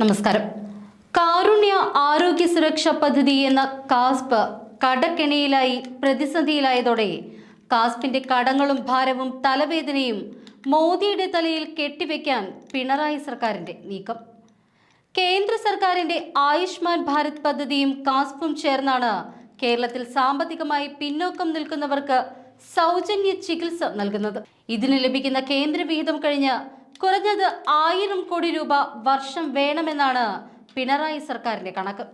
നമസ്കാരം. കാരുണ്യ ആരോഗ്യ സുരക്ഷാ പദ്ധതി എന്ന കാസ്പ് കടക്കെണിയിലായി പ്രതിസന്ധിയിലായതോടെ കാസ്പിന്റെ കടങ്ങളും ഭാരവും തലവേദനയും മോദിയുടെ തലയിൽ കെട്ടിവെക്കാൻ പിണറായി സർക്കാരിന്റെ നീക്കം. കേന്ദ്ര സർക്കാരിന്റെ ആയുഷ്മാൻ ഭാരത് പദ്ധതിയും കാസ്പും ചേർന്നാണ് കേരളത്തിൽ സാമ്പത്തികമായി പിന്നോക്കം നിൽക്കുന്നവർക്ക് സൗജന്യ ചികിത്സ നൽകുന്നത്. ഇതിന് ലഭിക്കുന്ന കേന്ദ്രവിഹിതം കഴിഞ്ഞ് കുറഞ്ഞത് ആയിരം കോടി രൂപ വർഷം വേണമെന്നാണ് പിണറായി സർക്കാരിന്റെ കണക്ക്.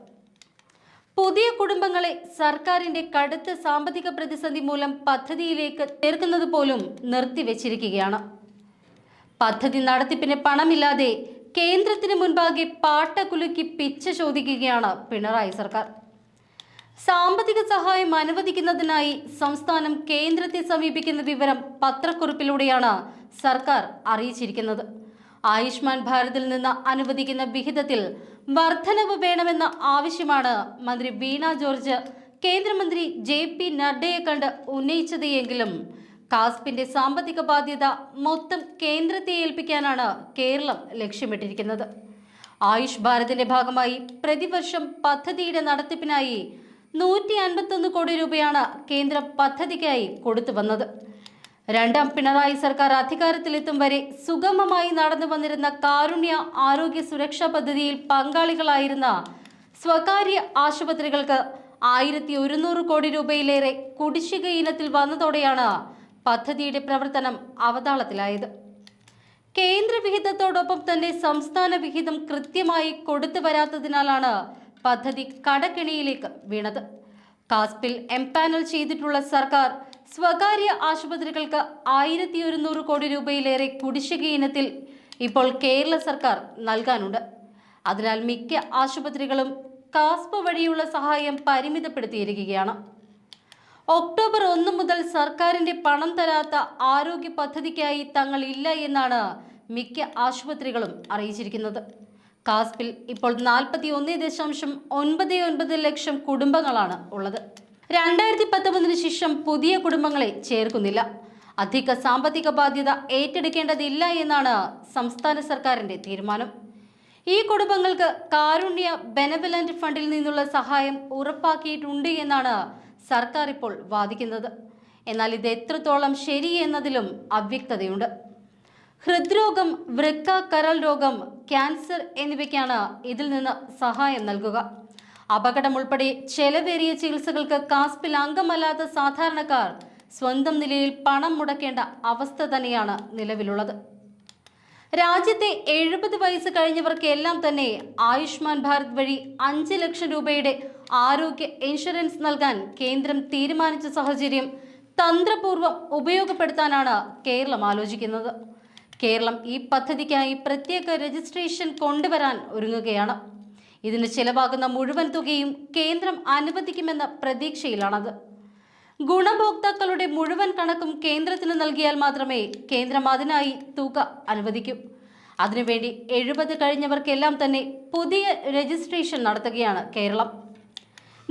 പുതിയ കുടുംബങ്ങളെ സർക്കാരിന്റെ കടുത്ത സാമ്പത്തിക പ്രതിസന്ധി മൂലം പദ്ധതിയിലേക്ക് ചേർക്കുന്നത് പോലും നിർത്തിവെച്ചിരിക്കുകയാണ്. പദ്ധതി നടത്തിപ്പിന് പണമില്ലാതെ കേന്ദ്രത്തിന് മുൻപാകെ പാട്ട കുലുക്കി പിച്ച ചോദിക്കുകയാണ് പിണറായി സർക്കാർ. സാമ്പത്തിക സഹായം അനുവദിക്കുന്നതിനായി സംസ്ഥാനം കേന്ദ്രത്തെ സമീപിക്കുന്ന വിവരം പത്രക്കുറിപ്പിലൂടെയാണ് സർക്കാർ അറിയിച്ചിരിക്കുന്നത്. ആയുഷ്മാൻ ഭാരതിൽ നിന്ന് അനുവദിക്കുന്ന വിഹിതത്തിൽ വർധനവ് വേണമെന്ന ആവശ്യമാണ് മന്ത്രി വീണ ജോർജ് കേന്ദ്രമന്ത്രി ജെ പി നഡ്ഡയെ കണ്ട് ഉന്നയിച്ചത് എങ്കിലും കാസ്പിന്റെ സാമ്പത്തിക ബാധ്യത മൊത്തം കേന്ദ്രത്തെ ഏൽപ്പിക്കാനാണ് കേരളം ലക്ഷ്യമിട്ടിരിക്കുന്നത്. ആയുഷ് ഭാരതിന്റെ ഭാഗമായി പ്രതിവർഷം പദ്ധതിയുടെ നടത്തിപ്പിനായി നൂറ്റി അൻപത്തൊന്ന് കോടി രൂപയാണ് കേന്ദ്രം പദ്ധതിക്കായി കൊടുത്തു വന്നത്. രണ്ടാം പിണറായി സർക്കാർ അധികാരത്തിലെത്തും വരെ സുഗമമായി നടന്നു വന്നിരുന്ന കാരുണ്യ ആരോഗ്യ സുരക്ഷാ പദ്ധതിയിൽ പങ്കാളികളായിരുന്ന സ്വകാര്യ ആശുപത്രികൾക്ക് ആയിരത്തി ഒരുന്നൂറ് കോടി രൂപയിലേറെ കുടിശ്ശിക ഇനത്തിൽ വന്നതോടെയാണ് പദ്ധതിയുടെ പ്രവർത്തനം അവതാളത്തിലായത്. കേന്ദ്ര വിഹിതത്തോടൊപ്പം തന്നെ സംസ്ഥാന വിഹിതം കൃത്യമായി കൊടുത്തു വരാത്തതിനാലാണ് പദ്ധതി കടക്കെണിയിലേക്ക് വീണത്. കാസ്പിൽ എംപാനൽ ചെയ്തിട്ടുള്ള സർക്കാർ സ്വകാര്യ ആശുപത്രികൾക്ക് ആയിരത്തി ഒരുന്നൂറ് കോടി രൂപയിലേറെ കുടിശ്ശിക ഇനത്തിൽ ഇപ്പോൾ കേരള സർക്കാർ നൽകാനുണ്ട്. അതിനാൽ മിക്ക ആശുപത്രികളും കാസ്പ് വഴിയുള്ള സഹായം പരിമിതപ്പെടുത്തിയിരിക്കുകയാണ്. ഒക്ടോബർ ഒന്ന് മുതൽ സർക്കാരിന്റെ പണം തരാത്ത ആരോഗ്യ പദ്ധതിക്കായി തങ്ങൾ ഇല്ല എന്നാണ് മിക്ക ആശുപത്രികളും അറിയിച്ചിരിക്കുന്നത്. കാസ്പിൽ ഇപ്പോൾ നാൽപ്പത്തി ഒന്ന് ദശാംശം ഒൻപത് ഒൻപത് ലക്ഷം കുടുംബങ്ങളാണ് ഉള്ളത്. രണ്ടായിരത്തി പത്തൊമ്പതിന് ശേഷം പുതിയ കുടുംബങ്ങളെ ചേർക്കുന്നില്ല. അധിക സാമ്പത്തിക ബാധ്യത ഏറ്റെടുക്കേണ്ടതില്ല എന്നാണ് സംസ്ഥാന സർക്കാരിന്റെ തീരുമാനം. ഈ കുടുംബങ്ങൾക്ക് കാരുണ്യ ബെനവലന്റ് ഫണ്ടിൽ നിന്നുള്ള സഹായം ഉറപ്പാക്കിയിട്ടുണ്ട് എന്നാണ് സർക്കാർ ഇപ്പോൾ വാദിക്കുന്നത്. എന്നാൽ ഇത് എത്രത്തോളം ശരി എന്നതിലും അവ്യക്തതയുണ്ട്. ഹൃദ്രോഗം വൃക്ക കരൾ രോഗം ക്യാൻസർ എന്നിവയ്ക്കാണ് ഇതിൽ നിന്ന് സഹായം നൽകുക. അപകടം ഉൾപ്പെടെ ചെലവേറിയ ചികിത്സകൾക്ക് കാസ്പിൽ അംഗമല്ലാത്ത സാധാരണക്കാർ സ്വന്തം നിലയിൽ പണം മുടക്കേണ്ട അവസ്ഥ തന്നെയാണ് നിലവിലുള്ളത്. രാജ്യത്തെ എഴുപത് വയസ്സ് കഴിഞ്ഞവർക്ക് എല്ലാം തന്നെ ആയുഷ്മാൻ ഭാരത് വഴി അഞ്ച് ലക്ഷം രൂപയുടെ ആരോഗ്യ ഇൻഷുറൻസ് നൽകാൻ കേന്ദ്രം തീരുമാനിച്ച സാഹചര്യം തന്ത്രപൂർവം ഉപയോഗപ്പെടുത്താനാണ് കേരളം ആലോചിക്കുന്നത്. കേരളം ഈ പദ്ധതിക്കായി പ്രത്യേക രജിസ്ട്രേഷൻ കൊണ്ടുവരാൻ ഒരുങ്ങുകയാണ്. ഇതിന് ചിലവാകുന്ന മുഴുവൻ തുകയും കേന്ദ്രം അനുവദിക്കുമെന്ന പ്രതീക്ഷയിലാണത്. ഗുണഭോക്താക്കളുടെ മുഴുവൻ കണക്കും കേന്ദ്രത്തിന് നൽകിയാൽ മാത്രമേ കേന്ദ്രം അതിനായി തുക അനുവദിക്കൂ. അതിനുവേണ്ടി എഴുപത് കഴിഞ്ഞവർക്കെല്ലാം തന്നെ പുതിയ രജിസ്ട്രേഷൻ നടത്തുകയാണ് കേരളം.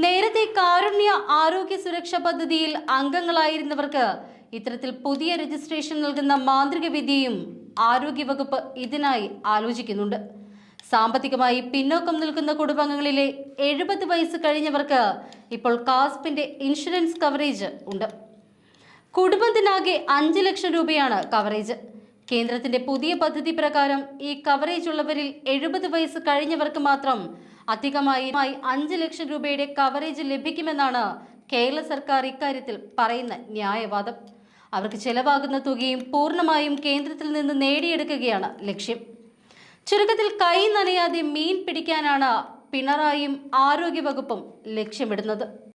നേരത്തെ കാരുണ്യ ആരോഗ്യ സുരക്ഷാ പദ്ധതിയിൽ അംഗങ്ങളായിരുന്നവർക്ക് ഇത്തരത്തിൽ പുതിയ രജിസ്ട്രേഷൻ നൽകുന്ന മാന്ത്രിക വിദ്യയും ആരോഗ്യവകുപ്പ് ഇതിനായി ആലോചിക്കുന്നുണ്ട്. സാമ്പത്തികമായി പിന്നോക്കം നിൽക്കുന്ന കുടുംബങ്ങളിലെ എഴുപത് വയസ്സ് കഴിഞ്ഞവർക്ക് ഇപ്പോൾ കാസ്പിന്റെ ഇൻഷുറൻസ് കവറേജ് ഉണ്ട്. കുടുംബത്തിനാകെ അഞ്ച് ലക്ഷം രൂപയാണ് കവറേജ്. കേന്ദ്രത്തിന്റെ പുതിയ പദ്ധതി പ്രകാരം ഈ കവറേജ് ഉള്ളവരിൽ എഴുപത് വയസ്സ് കഴിഞ്ഞവർക്ക് മാത്രം അധികമായി അഞ്ച് ലക്ഷം രൂപയുടെ കവറേജ് ലഭിക്കുമെന്നാണ് കേരള സർക്കാർ ഇക്കാര്യത്തിൽ പറയുന്ന ന്യായവാദം. അവർക്ക് ചെലവാകുന്ന തുകയും പൂർണമായും കേന്ദ്രത്തിൽ നിന്ന് നേടിയെടുക്കുകയാണ് ലക്ഷ്യം. ചുരുക്കത്തിൽ കൈ നനയാതെ മീൻ പിടിക്കാനാണ് പിണറായിയും ആരോഗ്യവകുപ്പും ലക്ഷ്യമിടുന്നത്